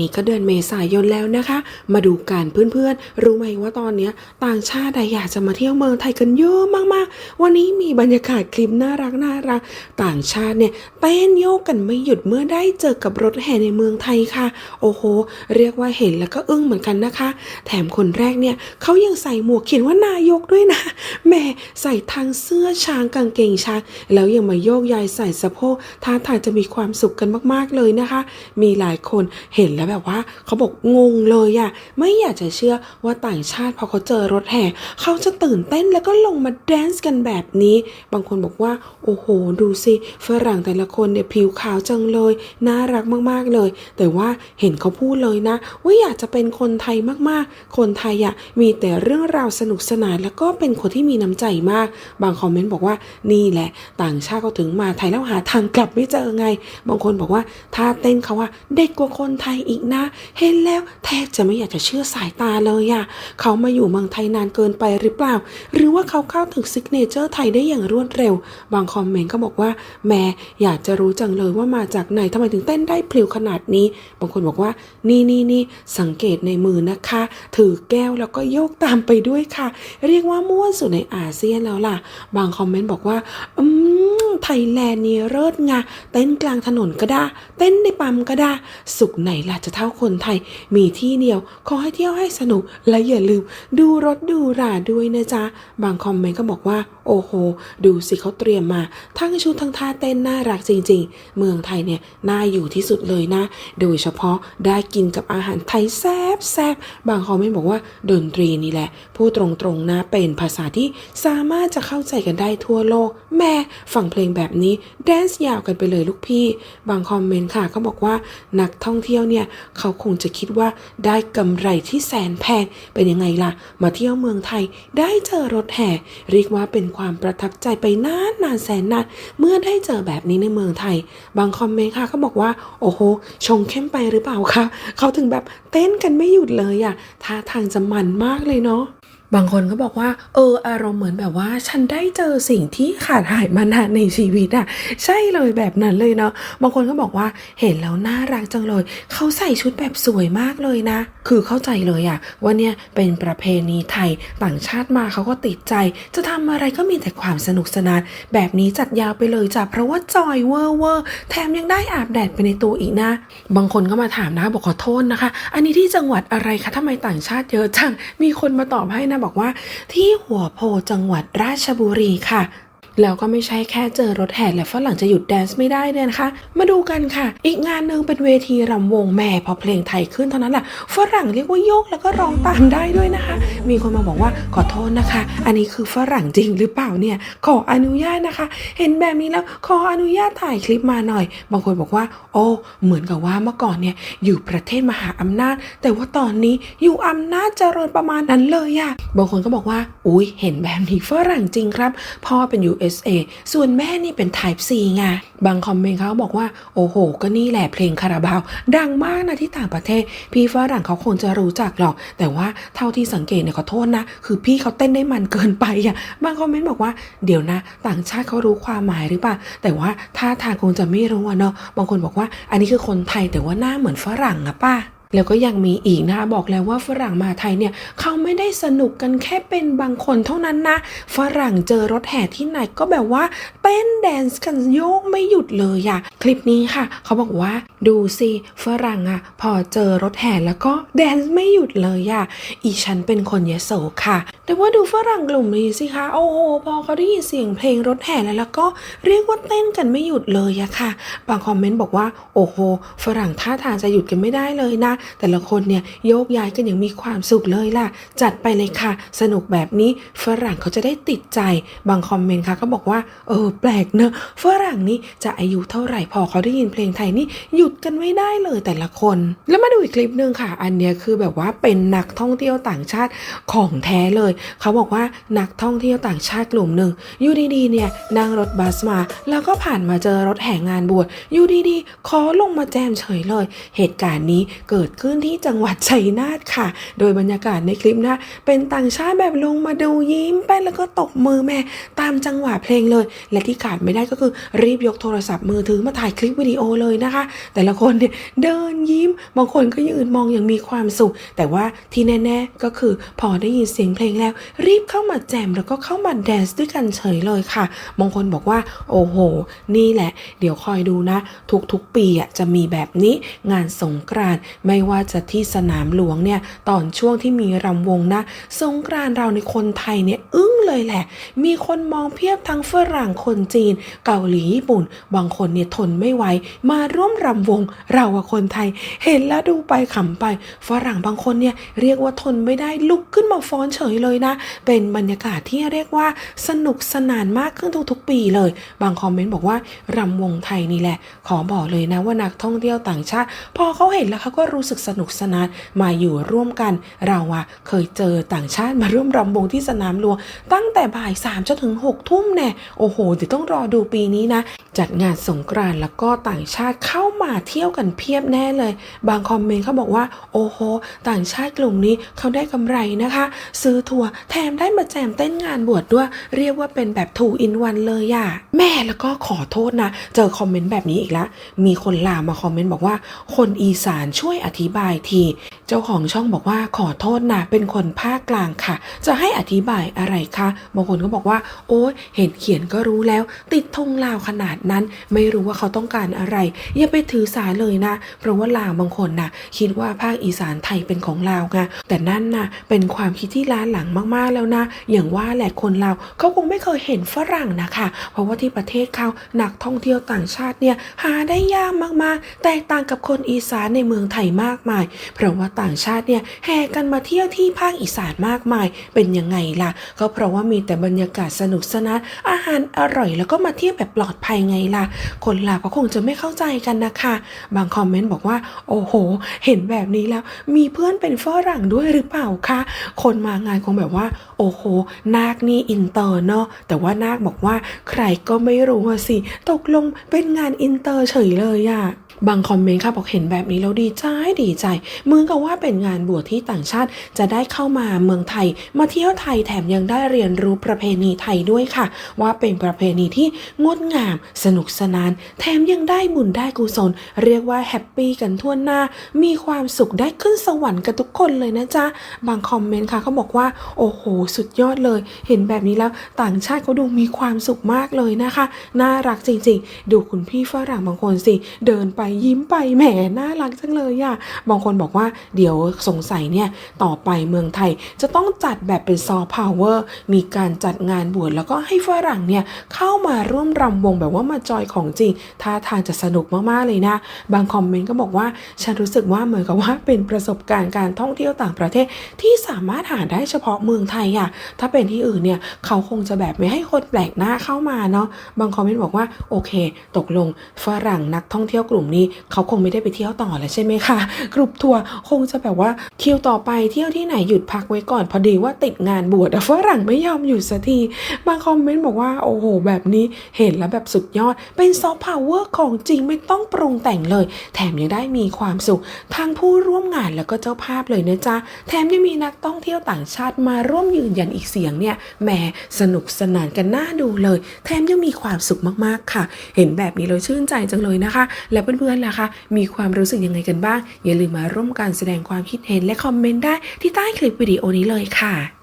นี้ก็เดือนเมษายนแล้วนะคะ มาดูกันเพื่อนๆ รู้ไหมว่าตอนนี้ต่างชาติอยากจะมาเที่ยวเมืองไทยกันเยอะมากๆ วันนี้มีบรรยากาศคลิปน่ารักน่ารักต่างชาติเนี่ยเต้นโยกกันไม่หยุดเมื่อได้เจอกับรถแห่ในเมืองไทยค่ะ โอ้โห เรียกว่าเห็นแล้วก็อึ้งเหมือนกันนะคะ แถมคนแรกเนี่ยเขายังใส่หมวกเขียนว่านายกด้วยนะ ใส่ทางเสื้อช้างกางเกงช้าง แล้วยังมาโยกย้ายใส่สะโพกท่าทางจะมีความสุขกันมากๆเลยนะคะ มีหลายคนเห็นแล้วแบบว่า เขาบอกงงเลยอะไม่อยากจะเชื่อว่าต่างชาติพอเขาเจอรถแห่ เขาจะตื่นเต้นแล้วก็ลงมาแดนซ์กันแบบนี้ บางคนบอกว่า โอ้โห ดูสิฝรั่งแต่ละคนเนี่ยผิวขาวจังเลย น่ารักมากๆเลย แต่ว่าเห็นเขาพูดเลยนะ ว่าอยากจะเป็นคนไทยมากๆ คนไทยอะมีแต่เรื่องราวสนุกสนานแล้วก็เป็นคนที่มีน้ำใจมาก บางคอมเมนต์บอกว่านี่แหละต่างชาติเขาถึงมาไทยแล้วหาทางกลับไม่เจอไง บางคนบอกว่าท่าเต้นเขาอะเด็กกว่าคนไทยอีกนะ เห็นแล้วแทบจะไม่อยากจะเชื่อสายตาเลยอะเขามาอยู่เมืองไทยนานเกินไปหรือเปล่า หรือว่าเขาเข้าถึงซิกเนเจอร์ไทยได้อย่างรวดเร็ว บางคอมเมนต์ก็บอกว่าแม่อยากจะรู้จังเลยว่ามาจากไหนทำไมถึงเต้นได้พลิวขนาดนี้ บางคนบอกว่านี่นี่นี่สังเกตในมือนะคะ ถือแก้วแล้วก็โยกตามไปด้วยค่ะ เรียกว่าม่วนสุดในอาเซียนแล้วล่ะ บางคอมเมนต์บอกว่า อืม ไทยแลนด์นี่เลิศงาเต้นกลางถนนก็ได้ เต้นในปั๊มก็ได้ สุขไหนล่ะจะเท่าคนไทย มีที่เดียว ขอให้เที่ยวให้สนุก และอย่าลืม ดูรถดูราด้วยนะจ๊ะ บางคอมเมนต์ก็บอกว่า โอ้โห ดูสิเขาเตรียมมา ทั้งชุดทั้งท่าเต้นน่ารักจริง ๆ เมืองไทยเนี่ยน่าอยู่ที่สุดเลยนะ โดยเฉพาะได้กินกับอาหารไทยแซ่บแซบบางคอมเมนต์บอกว่าดนตรีนี่แหละ พูดตรงๆนะเป็นภาษาที่สามารถจะเข้าใจกันได้ทั่วโลก แม่ฟังเพลงแบบนี้แดนซ์ยาวกันไปเลยลูกพี่ บางคอมเมนต์ค่ะก็บอกว่านักท่องเที่ยวเนี่ย เขาคงจะคิดว่าได้กำไรที่แสนแพงเป็นยังไงล่ะ มาเที่ยวเมืองไทยได้เจอรถแห่ เรียกว่าเป็นความประทับใจไปนานนานแสนนานเมื่อได้เจอแบบนี้ในเมืองไทย บางคอมเมนต์ค่ะก็บอกว่า โอ้โหชงเข้มไปหรือเปล่าคะเขาถึงแบบเต้นกันไม่หยุดเลยอะท่าทางจะมันมากเลยเนาะ บางคนก็บอกว่า เออ อารมณ์เหมือนแบบว่า ฉันได้เจอสิ่งที่ขาดหายมานานในชีวิตอะใช่เลยแบบนั้นเลยเนาะบางคนก็บอกว่าเห็นแล้วน่ารักจังเลย เขาใส่ชุดแบบสวยมากเลยนะ คือเข้าใจเลยอะว่าเนี่ยเป็นประเพณีไทยต่างชาติมาเขาก็ติดใจ จะทำอะไรก็มีแต่ความสนุกสนาน แบบนี้จัดยาวไปเลยจ้ะเพราะว่าจอยเวอร์เวอร์แถมยังได้อาบแดดไปในตัวอีกนะ บางคนก็มาถามนะบอกขอโทษนะคะ อันนี้ที่จังหวัดอะไรคะทำไมต่างชาติเยอะจังมีคนมาตอบให้นะบอกว่า ที่หัวโพจังหวัดราชบุรีค่ะ แล้วก็ไม่ใช่แค่เจอรถแห่และฝรั่งจะหยุดแดนซ์ไม่ได้เลยนะคะ มาดูกันค่ะ อีกงานหนึ่งเป็นเวทีรำวงแม่พอเพลงไทยขึ้นเท่านั้นแหละฝรั่งเรียกว่าโยกแล้วก็ร้องตามได้ด้วยนะคะ มีคนมาบอกว่าขอโทษนะคะ อันนี้คือฝรั่งจริงหรือเปล่าเนี่ยขออนุญาตนะคะ เห็นแบบนี้แล้วขออนุญาตถ่ายคลิปมาหน่อย บางคนบอกว่า โอ้ เหมือนกับว่าเมื่อก่อนเนี่ยอยู่ประเทศมหาอำนาจ แต่ว่าตอนนี้อยู่อำนาจเจริญประมาณนั้นเลยอะบางคนก็บอกว่า อุ้ยเห็นแบบนี้ฝรั่งจริงครับ พ่อเป็น USA ส่วนแม่นี่เป็น Type C ไง บางคอมเมนต์เขาบอกว่า โอ้โห ก็นี่แหละเพลงคาราบาว ดังมากนะที่ต่างประเทศ พี่ฝรั่งเขาคงจะรู้จักหรอก แต่ว่าเท่าที่สังเกตเนี่ยขอโทษนะ คือพี่เขาเต้นได้มันเกินไปอะบางคอมเมนต์บอกว่า เดี๋ยวนะ ต่างชาติเขารู้ความหมายหรือเปล่า แต่ว่าท่าทางคงจะไม่รู้อะเนาะ บางคนบอกว่า อันนี้คือคนไทยแต่ว่าหน้าเหมือนฝรั่งอะป้า แล้วก็ยังมีอีกนะคะบอกแล้วว่าฝรั่งมาไทยเนี่ยเขาไม่ได้สนุกกันแค่เป็นบางคนเท่านั้นนะ ฝรั่งเจอรถแห่ที่ไหนก็แบบว่าเต้นแดนซ์กันโยกไม่หยุดเลยอะคลิปนี้ค่ะ เขาบอกว่าดูสิฝรั่งอะพอเจอรถแห่แล้วก็แดนซ์ไม่หยุดเลยอะอีฉันเป็นคนยโสค่ะ แต่ว่าดูฝรั่งกลุ่มนี้สิคะโอ้โหพอเขาได้ยินเสียงเพลงรถแห่แล้วแล้วก็เรียกว่าเต้นกันไม่หยุดเลยอะค่ะ บางคอมเมนต์บอกว่าโอ้โหฝรั่งท่าทางจะหยุดกันไม่ได้เลยนะแต่ละคนเนี่ยโยกย้ายกันอย่างมีความสุขเลยล่ะ จัดไปเลยค่ะ สนุกแบบนี้ฝรั่งเขาจะได้ติดใจ บางคอมเมนต์ค่ะก็บอกว่า เออ แปลกเนอะฝรั่งนี่จะอายุเท่าไหร่พอเขาได้ยินเพลงไทยนี่หยุดกันไม่ได้เลยแต่ละคน แล้วมาดูอีกคลิปหนึ่งค่ะ อันเนี้ยคือแบบว่าเป็นนักท่องเที่ยวต่างชาติของแท้เลย เขาบอกว่านักท่องเที่ยวต่างชาติกลุ่มหนึ่งอยู่ดีๆเนี่ยนั่งรถบัสมา แล้วก็ผ่านมาเจอรถแห่งานบวชอยู่ดีๆขอลงมาแจมเฉยเลย เหตุการณ์นี้เกิดดขึ้นที่จังหวัดชัยนาทค่ะ โดยบรรยากาศในคลิปนะ เป็นต่างชาติแบบลงมาดูยิ้มไปแล้วก็ตบมือแม่ตามจังหวะเพลงเลย และที่ขาดไม่ได้ก็คือรีบยกโทรศัพท์มือถือมาถ่ายคลิปวิดีโอเลยนะคะ แต่ละคนเนี่ยเดินยิ้ม บางคนก็ยืนมองอย่างมีความสุข แต่ว่าที่แน่ๆก็คือพอได้ยินเสียงเพลงแล้ว รีบเข้ามาแจมแล้วก็เข้ามาแดนซ์ด้วยกันเฉยเลยค่ะ บางคนบอกว่า โอ้โห นี่แหละ เดี๋ยวคอยดูนะ ทุกๆปีอะจะมีแบบนี้งานสงกรานต์ไม่ไม่ว่าจะที่สนามหลวงเนี่ยตอนช่วงที่มีรำวงนะ สงกรานเราในคนไทยเนี่ยอึ้งเลยแหละ มีคนมองเพียบทั้งฝรั่งคนจีน เกาหลีญี่ปุ่น บางคนเนี่ยทนไม่ไหวมาร่วมรำวงเราอะคนไทย เห็นแล้วดูไปขำไป ฝรั่งบางคนเนี่ยเรียกว่าทนไม่ได้ลุกขึ้นมาฟ้อนเฉยเลยนะ เป็นบรรยากาศที่เรียกว่าสนุกสนานมากขึ้นทุกๆปีเลย บางคอมเมนต์บอกว่ารำวงไทยนี่แหละ ขอบอกเลยนะว่านักท่องเที่ยวต่างชาติ พอเขาเห็นแล้วเขาก็รู้สึกสนุกสนานมาอยู่ร่วมกัน เราอะเคยเจอต่างชาติมาร่วมรำวงที่สนามหลวง ตั้งแต่บ่ายสามจนถึงหกทุ่มแน่โอ้โหเดี๋ยวต้องรอดูปีนี้นะ จัดงานสงกรานต์แล้วก็ต่างชาติเข้ามาเที่ยวกันเพียบแน่เลย บางคอมเมนต์เขาบอกว่า โอ้โห ต่างชาติกลุ่มนี้เขาได้กำไรนะคะ ซื้อทัวร์แถมได้มาแจมเต้นงานบวชดด้วย เรียกว่าเป็นแบบ two in one เลยอะแม่แล้วก็ขอโทษนะ เจอคอมเมนต์แบบนี้อีกแล้วมีคนลามาคอมเมนต์บอกว่า คนอีสานช่วยอธิบายที เจ้าของช่องบอกว่าขอโทษนะเป็นคนภาคกลางค่ะ จะให้อธิบายอะไรคะบางคนก็บอกว่า โอ้ยเห็นเขียนก็รู้แล้ว ติดธงลาวขนาดนั้น ไม่รู้ว่าเขาต้องการอะไร อย่าไปถือสาเลยนะ เพราะว่าลาวบางคนนะคิดว่าภาคอีสานไทยเป็นของลาวไงแต่นั่นน่ะเป็นความคิดที่ล้าหลังมากๆแล้วนะ อย่างว่าแหละคนลาวเขาคงไม่เคยเห็นฝรั่งนะคะ เพราะว่าที่ประเทศเขานักท่องเที่ยวต่างชาติเนี่ยหาได้ยากมากๆ แตกต่างกับคนอีสานในเมืองไทยมากมาย เพราะว่าต่างชาติเนี่ยแห่กันมาเที่ยวที่ภาคอีสานมากมาย เป็นยังไงล่ะ ก็เพราะว่ามีแต่บรรยากาศสนุกสนานอาหารอร่อยแล้วก็มาเที่ยวแบบปลอดภัยไงล่ะ คนลาวก็คงจะไม่เข้าใจกันนะคะ บางคอมเมนต์บอกว่า โอ้โห เห็นแบบนี้แล้ว มีเพื่อนเป็นฝรั่งด้วยหรือเปล่าคะคนมางานคงแบบว่า โอ้โหนาคนี่อินเตอร์เนาะแต่ว่านาคบอกว่าใครก็ไม่รู้อะสิตกลงเป็นงานอินเตอร์เฉยเลยอะ บางคอมเมนต์ค่ะบอกเห็นแบบนี้แล้วดีใจดีใจเหมือนกับว่าเป็นงานบวชที่ต่างชาติจะได้เข้ามาเมืองไทย มาเที่ยวไทยแถมยังได้เรียนรู้ประเพณีไทยด้วยค่ะ ว่าเป็นประเพณีที่งดงาม สนุกสนาน แถมยังได้บุญได้กุศล เรียกว่าแฮปปี้กันทั่วหน้า มีความสุขได้ขึ้นสวรรค์กันทุกคนเลยนะจ๊ะ บางคอมเมนต์ค่ะเขาบอกว่า โอ้โห สุดยอดเลย เห็นแบบนี้แล้วต่างชาติเขาดูมีความสุขมากเลยนะคะ น่ารักจริง ๆ ดูคุณพี่ฝรั่งบางคนสิ เดินไปยิ้มไปแหมน่ารักจังเลยอะบางคนบอกว่าเดี๋ยวสงสัยเนี่ยต่อไปเมืองไทยจะต้องจัดแบบเป็นซอฟต์พาวเวอร์มีการจัดงานบวชแล้วก็ให้ฝรั่งเนี่ยเข้ามาร่วมรำวงแบบว่ามาจอยของจริงท่าทางจะสนุกมากๆเลยนะ บางคอมเมนต์ก็บอกว่าฉันรู้สึกว่าเหมือนกับว่าเป็นประสบการณ์การท่องเที่ยวต่างประเทศที่สามารถหาได้เฉพาะเมืองไทยอะถ้าเป็นที่อื่นเนี่ยเขาคงจะแบบไม่ให้คนแปลกหน้าเข้ามาเนาะบางคอมเมนต์บอกว่าโอเค ตกลงฝรั่งนักท่องเที่ยวกลุ่มนี้เขาคงไม่ได้ไปเที่ยวต่อแล้วใช่ไหมคะกลุ่มทัวร์คงจะแบบว่าคิวต่อไปเที่ยวที่ไหนหยุดพักไว้ก่อน พอดีว่าติดงานบวชอะฝรั่งไม่ยอมหยุดสักทีบางคอมเมนต์บอกว่าโอ้โห แบบนี้เห็นแล้วแบบสุดยอด เป็นซอฟต์พาวเวอร์ของจริงไม่ต้องปรุงแต่งเลย แถมยังได้มีความสุขทั้งผู้ร่วมงานแล้วก็เจ้าภาพเลยนะจ๊ะแถมยังมีนักท่องเที่ยวต่างชาติมาร่วมยืนยันอีกเสียงเนี่ยแหมสนุกสนานกันน่าดูเลย แถมยังมีความสุขมากๆค่ะ เห็นแบบนี้เลยชื่นใจจังเลยนะคะ แล้วเพื่อนๆล่ะคะ มีความรู้สึกยังไงกันบ้าง อย่าลืมมาร่วมกันแสดงความคิดเห็นและคอมเมนต์ได้ที่ใต้คลิปวิดีโอนี้เลยค่ะ